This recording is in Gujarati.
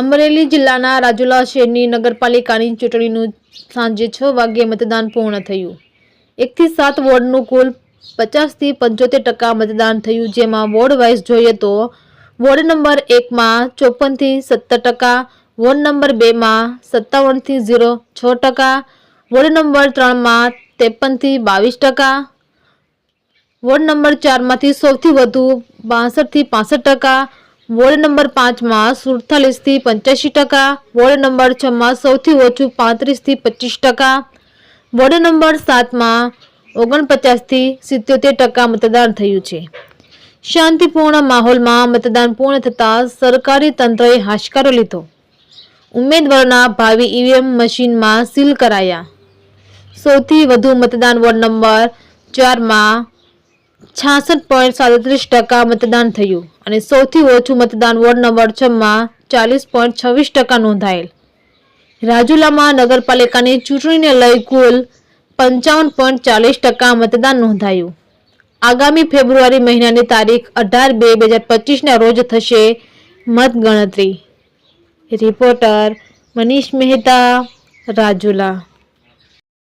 અમરેલી જિલ્લાના રાજુલા શહેરની નગરપાલિકાની ચૂંટણીનું સાંજે છ વાગ્યે મતદાન પૂર્ણ થયું. એકથી સાત વોર્ડનું કુલ પચાસથી પંચોતેર ટકા મતદાન થયું, જેમાં વોર્ડ વાઇઝ જોઈએ તો વોર્ડ નંબર એકમાં ચોપનથી સત્તર ટકા, વોર્ડ નંબર બેમાં સત્તાવનથી ઝીરો છ ટકા, વોર્ડ નંબર ત્રણમાં ત્રેપનથી બાવીસ ટકા, વોર્ડ નંબર ચારમાંથી સૌથી વધુ બાસઠથી પાસઠ ટકા વોર્ડ નંબર પાંચમાં સુડતાલીસથી પંચ્યાસી ટકા, વોર્ડ નંબર છમાં સૌથી ઓછું પાંત્રીસથી પચીસ ટકા, વોર્ડ નંબર સાતમાં ઓગણપચાસથી સિત્યોતેર ટકા મતદાન થયું છે. શાંતિપૂર્ણ માહોલમાં મતદાન પૂર્ણ થતાં સરકારી તંત્રએ હાશકારો લીધો. ઉમેદવારોના ભાવિ ઈવીએમ મશીનમાં સીલ કરાયા. સૌથી વધુ મતદાન વોર્ડ નંબર ચારમાં છાસઠ પોઈન્ટ સાડત્રીસ ટકા મતદાન થયું અને સૌથી ઓછું મતદાન વોર્ડ નંબર છમાં ચાલીસ પોઈન્ટ છવ્વીસ ટકા નોંધાયેલ. રાજુલામાં નગરપાલિકાની ચૂંટણીને લઈ કુલ પંચાવન પોઈન્ટ ચાલીસ ટકા મતદાન નોંધાયું. આગામી ફેબ્રુઆરી મહિનાની તારીખ અઢાર બે બે હજાર પચીસના રોજ થશે મતગણતરી. રિપોર્ટર મનીષ મહેતા, રાજુલા.